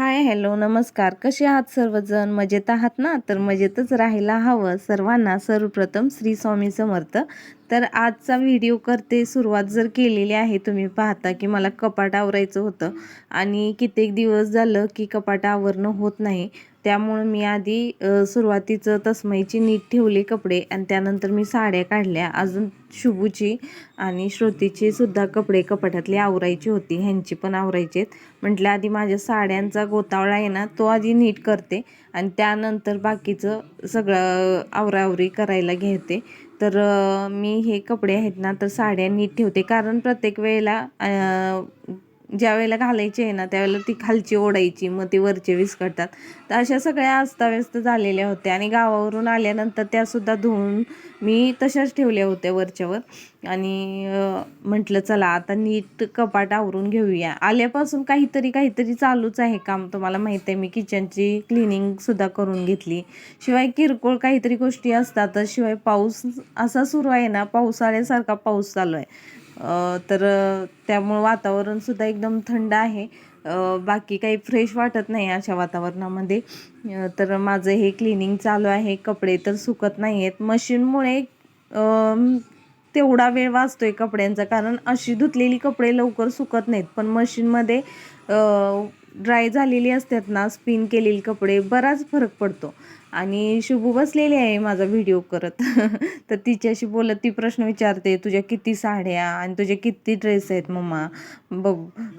Hi. Hi hello नमस्कार. कसे आहात सर्वजण? मजेत आहात ना? तर मजेतच राहायला हवं. सर्वांना सर्वप्रथम श्री स्वामी समर्थ. तर आजचा व्हिडिओ करते. सुरुवात जर केलेली आहे तुम्ही पाहता की मला कपाट आवरायचं होतं. आणि कित्येक दिवस झालं की कपाट आवरणं होत नाही. त्यामुळं मी आधी सुरुवातीचं तसमईची नीट ठेवले कपडे आणि त्यानंतर मी साड्या काढल्या. अजून शुभूची आणि श्रुतीची सुद्धा कपडे कपाटातली आवरायची होती. ह्यांची पण आवरायचे म्हटलं आधी माझ्या साड्यांचा गो गोतावळा आहे ना तो आधी नीट करते आणि त्यानंतर बाकीचं सगळं आवरावरी करायला घेते. तर मी हे कपडे आहेत ना तर साड्या नीट ठेवते. कारण प्रत्येक वेळेला ज्या वेळेला घालायची आहे ना त्यावेळेला ती खालची ओढायची मग ती वरचे विस्कटतात तर अशा सगळ्या अस्ताव्यस्त झालेल्या होत्या आणि गावावरून आल्यानंतर त्यासुद्धा धुवून मी तशाच ठेवल्या होत्या वरच्यावर. आणि म्हटलं चला आता नीट कपाट आवरून घेऊया. आल्यापासून काहीतरी काहीतरी चालूच आहे काम. तुम्हाला माहीत आहे मी किचनची क्लिनिंगसुद्धा करून घेतली. शिवाय किरकोळ काहीतरी गोष्टी असतात शिवाय पाऊस असा सुरू आहे ना पावसाळ्यासारखा पाऊस चालू आहे. तर त्यामुळं वातावरणसुद्धा एकदम थंड आहे. बाकी काही फ्रेश वाटत नाही अशा वातावरणामध्ये. तर माझं हे क्लिनिंग चालू आहे. कपडे तर सुकत नाही आहेत मशीनमुळे तेवढा वेळ वाचतो आहे कपड्यांचा. कारण अशी धुतलेली कपडे लवकर सुकत नाहीत. पण मशीनमध्ये ड्राय झालेली असतात ना स्पिन केलेली कपडे बराच फरक पडतो. आणि शुभू बसलेली आहे माझा व्हिडिओ करत. तर तिच्याशी बोलत ती प्रश्न विचारते तुझ्या किती साड्या आणि तुझे किती ड्रेस आहेत मम्मा? बघ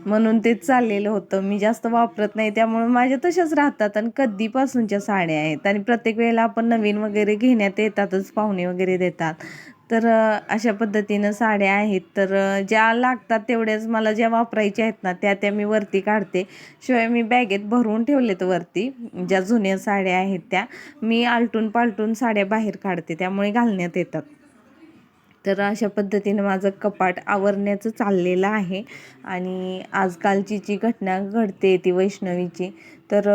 म्हणून ते चाललेलं होतं. मी जास्त वापरत नाही त्यामुळे माझ्या तशाच राहतात आणि कधीपासूनच्या साड्या आहेत. आणि प्रत्येक वेळेला आपण नवीन वगैरे घेण्यात येतातच पाहुणे वगैरे देतात. तर अशा पद्धतीनं साड्या आहेत. तर ज्या लागतात तेवढ्याच मला ज्या वापरायच्या आहेत ना त्या त्या मी वरती काढते. शिवाय मी बॅगेत भरून ठेवलेत वरती ज्या जुन्या साड्या आहेत त्या. मी आलटून पालटून साड्या बाहेर काढते त्यामुळे घालण्यात येतात. तर अशा पद्धतीनं माझं कपाट आवरण्याचं चाललेलं आहे. आणि आजकालची जी घटना घडते ती वैष्णवीची तर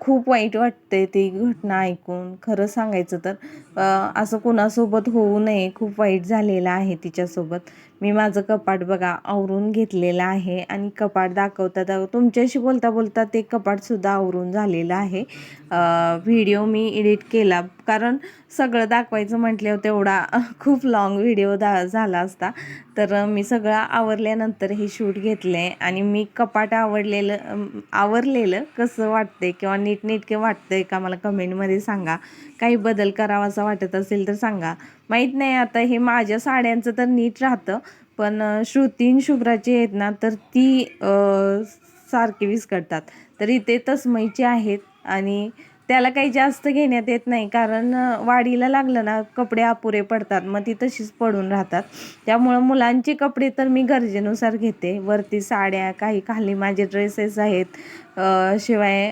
खूप वाईट वाटते ती घटना ऐकून. खरं सांगायचं तर असं कोणासोबत होऊ नये. खूप वाईट झालेलं आहे तिच्यासोबत. मी माझं कपाट बघा आवरून घेतलेलं आहे आणि कपाट दाखवतात. तुमच्याशी बोलता बोलता ते कपाटसुद्धा आवरून झालेलं आहे. व्हिडिओ मी एडिट केला. कारण सगळं दाखवायचं म्हटल्यावर तेवढा खूप लाँग व्हिडिओ दा झाला असता. तर मी सगळं आवरल्यानंतर हे शूट घेतलं आहे आणि मी कपाट आवडलेलं आवरलेलं कसं वाटतंय किंवा नीटनेटके वाटतंय का मला कमेंटमध्ये सांगा. काही बदल करावासा वाटत असेल तर सांगा. माहीत नाही आता हे माझ्या साड्यांचं तर नीट राहतं पण श्रुतीन शुभ्राची आहेत ना तर ती सारखी विस्कटतात तर इथे तस्मैची आहेत आणि त्याला काही जास्त घेण्यात येत नाही कारण वाढीला लागलं ना कपडे अपुरे पडतात मग ती तशीच पडून राहतात. त्यामुळं मुलांचे कपडे तर मी गरजेनुसार घेते. वरती साड्या काही खाली माझे ड्रेसेस आहेत शिवाय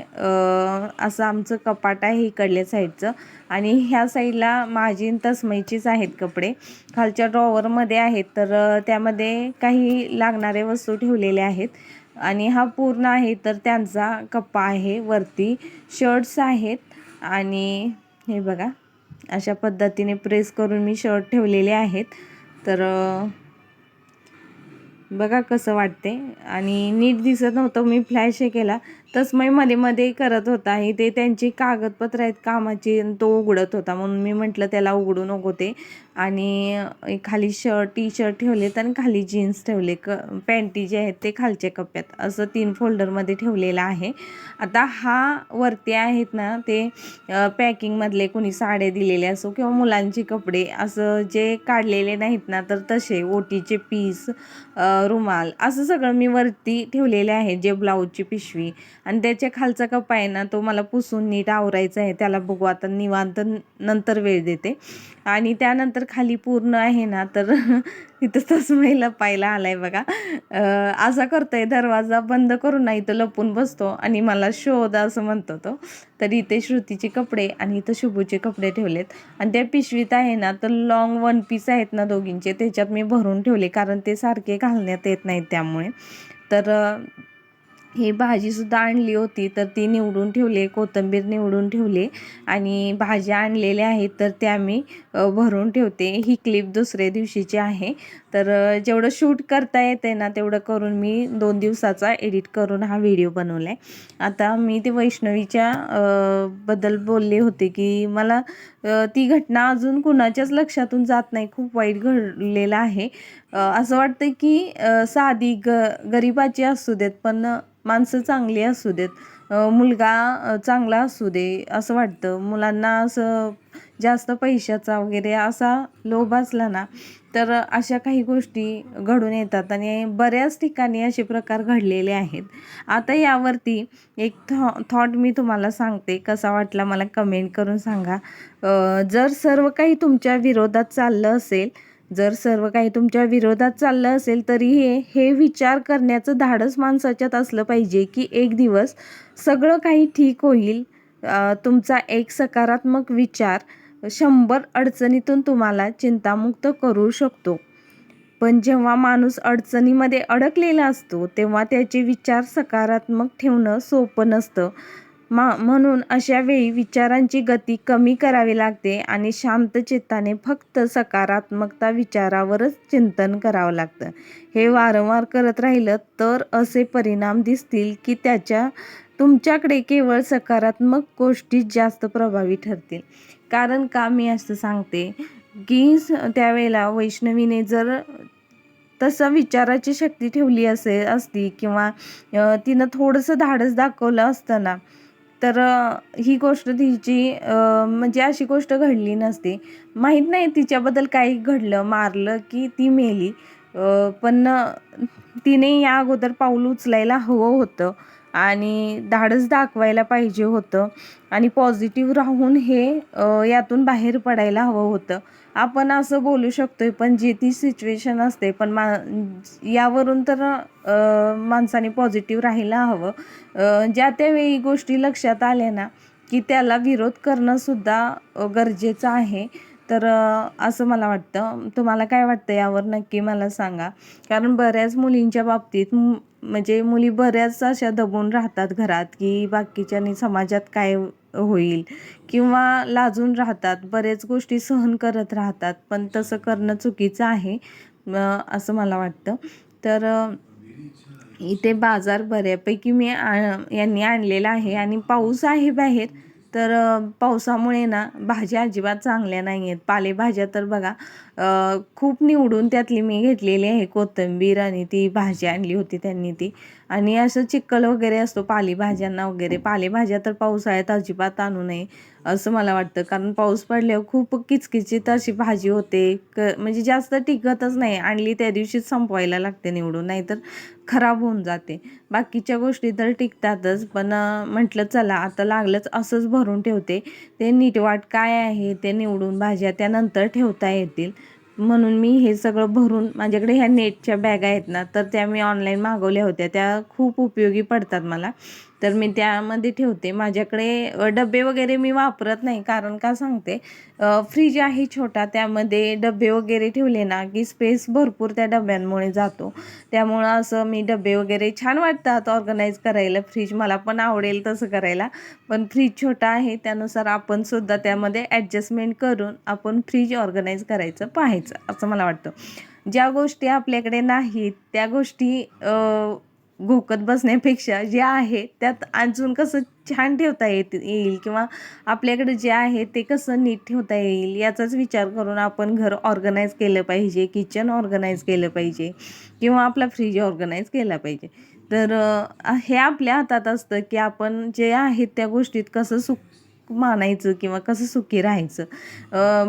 असं आमचं कपाट आहे इकडल्या साईडचं. आणि ह्या साईडला माझी तसमईचीच आहेत कपडे. खालच्या ड्रॉवरमध्ये आहेत तर त्यामध्ये काही लागणारे वस्तू ठेवलेले आहेत. आणि हा पूर्ण आहे तर त्यांचा कप्पा आहे वरती. शर्ट्स आहेत आणि हे बघा अशा पद्धतीने प्रेस करून मी शर्ट ठेवलेले आहेत. तर बघा कसं वाटते आणि नीट दिसत नव्हतं मी फ्लॅश हे केला. तसमयमध्ये मध्ये करत होता हे ते त्यांची कागदपत्र आहेत कामाची तो उघडत होता. म्हणून मी म्हटलं त्याला उघडू नको ते. आणि खाली शर्ट टी शर्ट ठेवलेत आणि खाली जीन्स ठेवले. क पॅन्टी जे आहेत ते खालच्या कप्प्यात. असं तीन फोल्डरमध्ये ठेवलेलं आहे. आता हा वरती आहेत ना ते पॅकिंगमधले कोणी साड्या दिलेले असो किंवा मुलांचे कपडे असं जे काढलेले नाहीत ना तर तसे ओटीचे पीस रुमाल असं सगळं मी वरती ठेवलेले आहे जे ब्लाऊजची पिशवी. आणि त्याच्या खालचा कप आहे ना तो मला पुसून नीट आवरायचा आहे. त्याला बघू आता निवांत नंतर वेळ देते. आणि त्यानंतर खाली पूर्ण आहे ना तर तिथं तसमईला आला आहे बघा. असा करतोय दरवाजा बंद करून ना इथं लपून बसतो आणि मला शोध असं म्हणतो तो. तर इथे श्रुतीचे कपडे आणि इथं शुभूचे कपडे ठेवलेत. आणि त्या पिशवीत आहे ना तर लॉंग वन पीस आहेत ना दोघींचे त्याच्यात मी भरून ठेवले कारण ते सारखे घालण्यात येत नाहीत त्यामुळे. तर ही भाजीसुद्धा आणली होती तर ती निवडून ठेवली कोथिंबीर निवडून ठेवली आणि भाज्या आणलेल्या आहेत तर त्या मी भरून ठेवते. ही क्लिप दुसऱ्या दिवशीची आहे. तर जेवढं शूट करता येते ना तेवढं करून मी दोन दिवसाचा एडिट करून हा व्हिडिओ बनवला आहे आता मी ते वैष्णवीच्या बद्दल बोलले होते की मला ती घटना अजून कुणाच्याच लक्षातून जात नाही. खूप वाईट घडलेलं आहे. असं वाटतं की साधी ग गरिबाची असू देत पण माणसं चांगली असू देत. मुलगा चांगला असू दे असं वाटतं. मुलांना असं जास्त पैशाचा वगैरे असा लोभ असला ना तर अशा काही गोष्टी घडून येतात आणि बऱ्याच ठिकाणी असे प्रकार घडलेले आहेत. आता यावरती एक थॉ थॉट मी तुम्हाला सांगते. कसा वाटला मला कमेंट करून सांगा. जर सर्व काही तुमच्या विरोधात चाललं असेल जर सर्व काही तुमच्या विरोधात चाललं असेल तरी हे हे विचार करण्याचं धाडस माणसाच्यात असलं पाहिजे की एक दिवस सगळं काही ठीक होईल. तुमचा एक सकारात्मक विचार शंभर अडचणीतून तुम्हाला चिंतामुक्त करू शकतो. पण जेव्हा माणूस अडचणीमध्ये अडकलेला असतो तेव्हा त्याचे विचार सकारात्मक ठेवणं सोपं नसतं. मा म्हणून अशा वेळी विचारांची गती कमी करावी लागते आणि शांत चित्ताने फक्त सकारात्मकता विचारावरच चिंतन करावं लागतं. हे वारंवार करत राहिलं तर असे परिणाम दिसतील की त्याच्या तुमच्याकडे केवळ सकारात्मक गोष्टी जास्त प्रभावी ठरतील. कारण का मी असं सांगते? की त्यावेळेला वैष्णवीने जर तसं विचाराची शक्ती ठेवली असे असती किंवा तिनं थोडंसं धाडस दाखवलं असतं ना तर ही गोष्ट तिची म्हणजे अशी गोष्ट घडली नसती. माहीत नाही तिच्याबद्दल काही घडलं मारलं की ती मेली. पण तिने या अगोदर पाऊल उचलायला हवं होतं आणि धाडस दाखवायला पाहिजे होतं आणि पॉझिटिव्ह राहून हे यातून बाहेर पडायला हवं होतं. आपण असं बोलू शकतोय पण जी ती सिच्युएशन असते पण मा यावरून तर माणसाने पॉझिटिव्ह राहायला हवं. ज्या त्यावेळी गोष्टी लक्षात आल्या ना की त्याला विरोध करणंसुद्धा गरजेचं आहे. तर असं मला वाटतं. तुम्हाला काय वाटतं यावर? नक्की मला सांगा. कारण बऱ्याच मुलींच्या बाबतीत म्हणजे मुली बऱ्याच अशा दबून राहतात घरात की बाकीच्यानी समाजात काय होईल. किंवा लाजून राहतात बरेच गोष्टी सहन करत राहतात पण तसं करणं चुकीचं आहे असं मला वाटतं. तर इथे बाजार बऱ्यापैकी मी यांनी आणलेला आहे आणि पाऊस आहे बाहेर तर पावसामुळे ना भाज्या अजिबात चांगल्या नाही आहेत पालेभाज्या तर बघा खूप निवडून त्यातली मी घेतलेली आहे. कोथिंबीर आणि ती भाजी आणली होती त्यांनी ती. आणि असं चिक्कल वगैरे असतो पालेभाज्यांना वगैरे. पालेभाज्या तर पावसाळ्यात अजिबात आणू नये असं मला वाटतं. कारण पाऊस पडल्यावर खूप किचकिचीत अशी भाजी होते. क म्हणजे जास्त टिकतच नाही. आणली त्या दिवशीच संपवायला लागते निवडून. नाहीतर खराब होऊन जाते. बाकीच्या गोष्टी तर टिकतातच. पण म्हटलं चला आता लागलंच असंच भरून ठेवते. ते नीटवाट काय आहे ते निवडून भाज्या त्यानंतर ठेवता येतील. म्हणून मी हे सगळं भरून माझ्याकडे ह्या नेटच्या बॅग आहेत ना तर त्या मी ऑनलाईन मागवल्या होत्या. त्या खूप उपयोगी पडतात मला. तर मी त्यामध्ये ठेवते. माझ्याकडे डबे वगैरे मी वापरत नाही. कारण का सांगते फ्रीज आहे छोटा त्यामध्ये डबे वगैरे ठेवले ना की स्पेस भरपूर त्या डब्यांमुळे जातो. त्यामुळं असं मी डबे वगैरे छान वाटतात ऑर्गनाईज करायला. फ्रीज मला पण आवडेल तसं करायला. पण फ्रीज छोटा आहे त्यानुसार आपण सुद्धा त्यामध्ये ॲडजस्टमेंट करून आपण फ्रीज ऑर्गनाईज करायचं पाहायचं असं मला वाटतं. ज्या गोष्टी आपल्याकडे नाहीत त्या गोष्टी घोकत बसण्यापेक्षा जे आहे त्यात अजून कसं छान ठेवता येत येईल किंवा आपल्याकडे जे आहे ते कसं नीट ठेवता येईल याचाच विचार करून आपण घर ऑर्गनाईज केलं पाहिजे किचन ऑर्गनाईज केलं पाहिजे किंवा आपला फ्रीज ऑर्गनाईज केला पाहिजे. तर हे आपल्या हातात असतं की आपण जे आहेत त्या गोष्टीत कसं सुख मानायचं किंवा कसं सुखी राहायचं.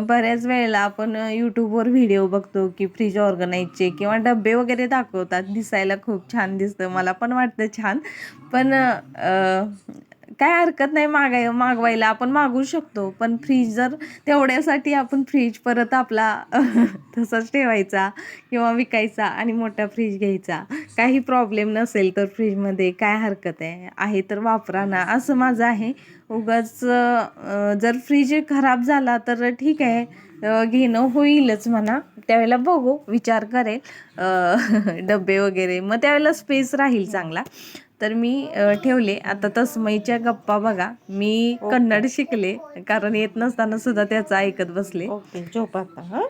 बऱ्याच वेळेला आपण यूट्यूबवर व्हिडिओ बघतो की फ्रीज ऑर्गनाईजचे किंवा डबे वगैरे दाखवतात. दिसायला खूप छान दिसतं. मला पण वाटतं छान. पण काय हरकत नाही मागाय मागवायला आपण मागवू शकतो. पण फ्रीज जर तेवढ्यासाठी आपण फ्रीज परत आपला तसाच ठेवायचा किंवा विकायचा आणि मोठा फ्रीज घ्यायचा. काही प्रॉब्लेम नसेल तर फ्रीजमध्ये काय हरकत आहे? आहे तर वापरा ना. असं माझं आहे. उगाच जर फ्रीज खराब झाला तर ठीक आहे. घेणं होईलच म्हणा. त्यावेळेला बघू विचार करेल. डबे वगैरे. मग त्यावेळेला स्पेस राहील चांगला. तर मी ठेवले. आता तस्मईच्या गप्पा बघा. मी कन्नड शिकले. कारण येत नसताना सुद्धा त्याचं ऐकत बसले. ओके झोप आता हां?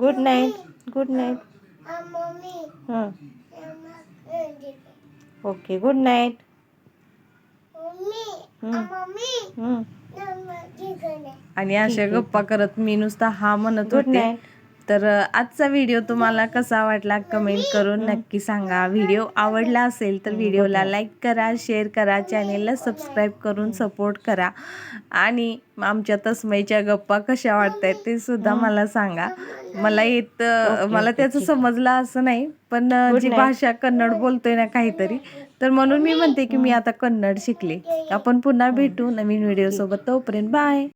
गुड नाईट गुड नाईट हां. Okay good night. आणि अशा गप्पा करत मी नुसता हा म्हणत होते. तर आजचा व्हिडिओ तुम्हाला कसा वाटला कमेंट करून नक्की सांगा. व्हिडिओ आवडला असेल तर व्हिडिओला लाईक करा शेअर करा चॅनेलला सबस्क्राईब करून सपोर्ट करा. आणि आमच्या तस्मईच्या गप्पा कशा वाटतायत ते सुद्धा मला सांगा. मला येत मला त्याचं समजलं असं नाही पण जी. भाषा कन्नड बोलतोय ना काहीतरी तर म्हणून मी म्हणते की मी आता कन्नड शिकले. आपण पुन्हा भेटू नवीन व्हिडिओ सोबत तोपर्यंत बाय.